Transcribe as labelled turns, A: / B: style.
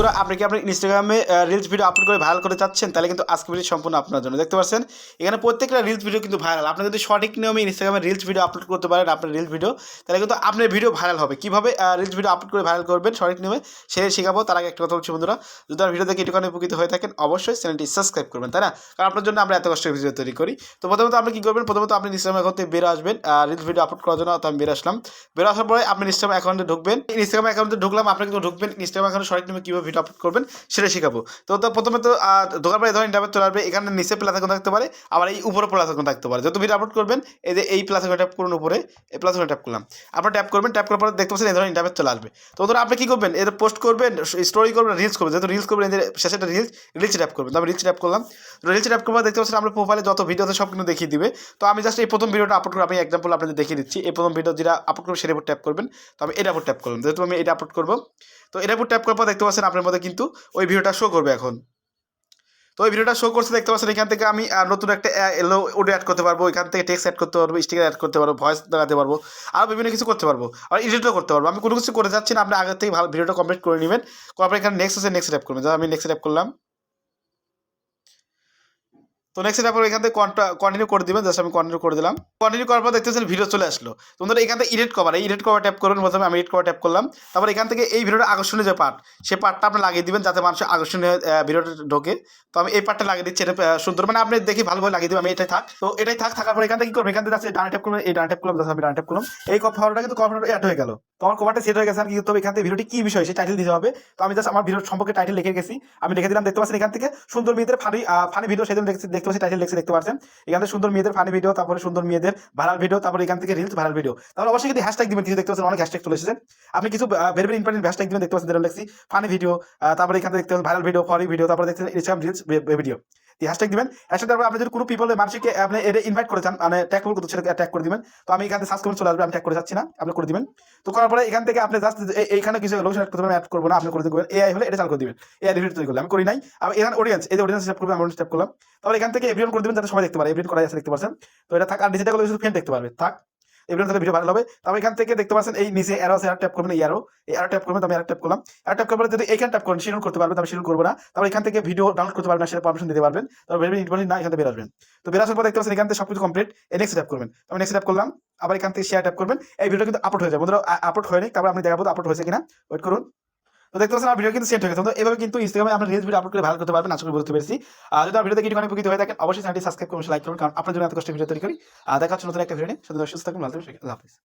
A: বন্ধুরা, আপনি কি আপনার ইনস্টাগ্রামে রিলস ভিডিও আপলোড করে ভাইরাল করতে চাচ্ছেন? তাহলে কিন্তু আজকে ভিডিও সম্পূর্ণ আপনার জন্য। দেখতে পাচ্ছেন? এখানে প্রত্যেকটা রিলস ভিডিও কিন্তু ভাইরাল আপনি যদি সঠিক নিয়মে ইনস্টাগ্রামে রিলস ভিডিও আপলোড করতে পারেন, আপনার রিলস ভিডিও তাহলে কিন্তু আপনার ভিডিও ভাইরাল হবে। কীভাবে রিলস ভিডিও আপলোড করে ভাইরাল করবেন সঠিক নিয়মে সে শেখাবো। তার আগে একটা কথা বলছি বন্ধুরা, যদি ভিডিও দেখে একটুখানি উপকৃত হয়ে থাকেন, অবশ্যই চ্যানেলটি সাবস্ক্রাইব করবেন, তাই না? কারণ আপনার জন্য আমরা এত কষ্টের ভিডিও তৈরি করি। তো প্রথমত আপনি কী করবেন? প্রথমত আপনি ইনস্টাগ্রাম অ্যাকাউন্ট থেকে বেরো আসবেন রিলস ভিডিও আপলোড করার জন্য, তো আমি বেরো আসলাম। বেরো আসার পরে আপনি ইনস্টাগ্রাম অ্যাকাউন্টে ঢুকবেন। ইনস্টাগ্রাম অ্যাকাউন্টে ঢুকলাম আপনি কিন্তু ঢুকবেন। ইনস্টাগ্রাম অ্যাকাউন্টে সঠিক নিয়মে কীভাবে ভিডিও আপলোড করবেন সেটা শেখাবো। তো তো প্রথমে তো ঢোকার পরে ধরেন ইন্টারভিউ চলে আসবে, এখানে নিচে প্লাস আইকন থাকতে পারে, আবার এই উপরে প্লাস আইকন থাকতে পারে। যত ভিডিও আপলোড করবেন, এই যে এই প্লাস আইকন ট্যাপ করুন উপরে, এই প্লাস আইকন ট্যাপ করলাম। আপনার ট্যাপ করবেন ট্যাপ করার পরে দেখতে পাচ্ছেন এই ধরনের ইন্টারভিউ চলে আসবে। তো ধরুন আপনি কী করবেন এদের পোস্ট করবেন স্টোরি করবেন রিলস করবেন, যেহেতু রিলস করবেন এদের শেষে একটা রিলস রিলস ট্যাপ করবেন। তো আমি রিলস ট্যাপ করলাম। রিলস ট্যাপ করবার দেখতে পাচ্ছেন আপনার প্রোফাইলে যত ভিডিও আছে সব কিন্তু দেখিয়ে দিবে। তো আমি জাস্ট এই প্রথম ভিডিওটা আপলোড করে, আমি এক্সাম্পল আপনাদের দেখিয়ে দিচ্ছি। এই প্রথম ভিডিও যেটা আপলোড করব সেটার উপর ট্যাপ করবেন। তো আমি এটা উপর ট্যাপ করলাম। যেহেতু আমি এটা আপলোড করব তো এটার উপর ট্যাপ করার পর দেখতে পাচ্ছেন আপনার মধ্যে কিন্তু ওই ভিডিওটা শো করবে এখন। তো ওই ভিডিওটা শো করছে, দেখতে পাচ্ছেন এখান থেকে আমি নতুন একটা এলো ওডিও অ্যাড করতে পারব। এখান থেকে টেক্সট অ্যাড করতে পারব স্টিকার অ্যাড করতে পারব ভয়েস লাগাতে পারব আরও বিভিন্ন কিছু করতে পারব। আর এডিটও করতে পারব। আমি কোনো কিছু করে যাচ্ছি না, আপনি আগে থেকে ভালো ভিডিওটা কমপ্লিট করে নেবেন। করার পর এখানে নেক্সট আছে নেক্সট ট্যাপ করবেন। আমি নেক্সট ট্যাপ করলাম। তো নেক্সট ট্যাপ এখান থেকে কন্টিনিউ করে দিবেন জাস্ট আমি কন্টিনিউ করে দিলাম। কন্টিনিউ করার পর দেখতেছেন ভিডিও চলে আসলো। তোমাদের এখান থেকে ইডিট কভার এই ইডিট কভার ট্যাপ করবেন প্রথমে আমি এডিট কভার ট্যাপ করলাম। তারপর এখান থেকে এই ভিডিওটা আকর্ষণীয় যে পার্ট সেই পার্টটা আপনি লাগিয়ে দিবেন যাতে মানুষের আকর্ষণীয় ভিডিওটা ঢোকে। তো আমি এই পার্টটা লাগিয়ে দিচ্ছি, এটা সুন্দর। মানে আপনি দেখি ভালোভাবে লাগিয়ে দেবেন, আমি এটাই থাক। তো এটাই থাক, থাকার পর এখান থেকে কি করবেন? এখান থেকে ডান ট্যাপ করবেন এই ডান ট্যাপ করলাম জাস্ট আমি ট্যাপ করলাম। এই কভারটা কিন্তু কভারটা অ্যাড হয়ে গেল। তো আমার কভারটা সেট হয়ে গেছে আর কি করতে হবে এখান থেকে ভিডিওটি কি বিষয় সেই টাইটেল দিতে হবে। তো আমি জাস্ট আমার ভিডিও সম্পর্কে টাইটেল লিখে গেছি আমি লিখে দিলাম, দেখতে পাচ্ছেন এখান থেকে সুন্দর মেয়েদের ফানি ফানি ভিডিও সেদিন দেখতে পাচ্ছি টাইটেল লিখে দেখতে পাচ্ছেন। এখান থেকে সুন্দর মেয়েদের ফানি ভিডিও তারপরে সুন্দর মেয়েদের ভাইরাল ভিডিও তারপরে এখান থেকে রিলস ভাইরাল ভিডিও তারপরে অবশ্যই কিন্তু হ্যাশট্যাগ দিবেন, কিছু দেখতে পাচ্ছেন, অনেক হ্যাশট্যাগ চলে এসেছে। আপনি কিছু ভেরি ভেরি ইম্পর্টেন্ট হ্যাশট্যাগ দিবেন, দেখতে পাচ্ছেন, যেটা লিখছি ফানি ভিডিও তারপরে এখান থেকে দেখতে পাচ্ছেন ভাইরাল ভিডিও ফরি ভিডিও তারপরে দেখতে পাচ্ছেন ইনস্টাগ্রাম রিলস ভিডিও হ্যাশট্যাগ দিবেন। হ্যাশট্যাগ তারপর আপনি যদি কোনো পিপলের মানুষকে, আপনি এটা ইনভাইট করে চান মানে ট্যাগ করব সেটা ট্যাগ করে দিবেন। তো আমি এখান থেকে চলে আসবে, আমি ট্যাগ করে যাচ্ছি না, আপনি করে দিবেন। তো করার পরে এখান থেকে আপনি জাস্ট এইখানে কিছু লোক সেট করতে অ্যাড করব না, আপনি করে দেবেন এআই হলে এটা চালু করে দিবেন। এআই রিভিউ তৈরি করলে আমি করি নাই। আমি এখানে অডিয়েন্স এই যে অডিয়েন্স আমি অডিয়েন্স করলাম। তারপর এখান থেকে এভরিওয়ান করে দিবেন, যাতে সবাই দেখতে পারে। এভরিওয়ান করা দেখতে পারছেন। তো এটা থাক, আর ডিজিটাল ফ্রেন্ড দেখতে পারবে। থাক। এভরিওয়ান তাহলে ভিডিও ভালো হবে। এখান থেকে দেখতে পাচ্ছেন, এই নিচে আছে ট্যাপ করবেন, এই এই ট্যাপ করবেন আমি ট্যাপ করলাম। ট্যাপ করবেন যদি এখানে ট্যাপ করেন শিডিউল করতে পারবেন আমি শিডিউল করব না। এখান থেকে ভিডিও ডাউনলোড করতে পারবেন সেটা পারমিশন দিতে পারবেন। তারপর ভেবে না, এখান থেকে বেরোবেন তো বেরোসার পর দেখতে পাচ্ছেন, এখান থেকে সবকিছু কমপ্লিট নেক্সট ট্যাপ করবেন। আমি নেক্সট ট্যাপ করলাম, আবার এখান থেকে শেয়ার ট্যাপ করবেন। এই ভিডিও কিন্তু আপলোড হয়ে যাবে বন্ধুরা আপলোড হয়নি, তারপর আমি দেখাবো আপলোড হয়েছে কিনা। ওয়েট করুন। তো দেখতে পাচ্ছেন, আমার ভিডিও কিন্তু সেট হয়ে গেছে। তো এভাবে কিন্তু ইনস্টাগ্রামে আপনার রিলস ভিডিও আপলোড করে ভালো করতে পারবেন, আশা করি পেরেছি। আর যদি ভিডিও দেখে একটু উপকৃত হয়ে থাকেন, অবশ্যই চ্যানেলটি সাবস্ক্রাইব করুন লাইক করুন, কারণ আপনার জন্য এত কষ্ট ভিডিও তৈরি করি। আর দেখা হচ্ছে নতুন একটা ভিডিও নিয়ে। সুস্থ থাকুন, ভালো থাকুন। আল্লাহ হাফিজ।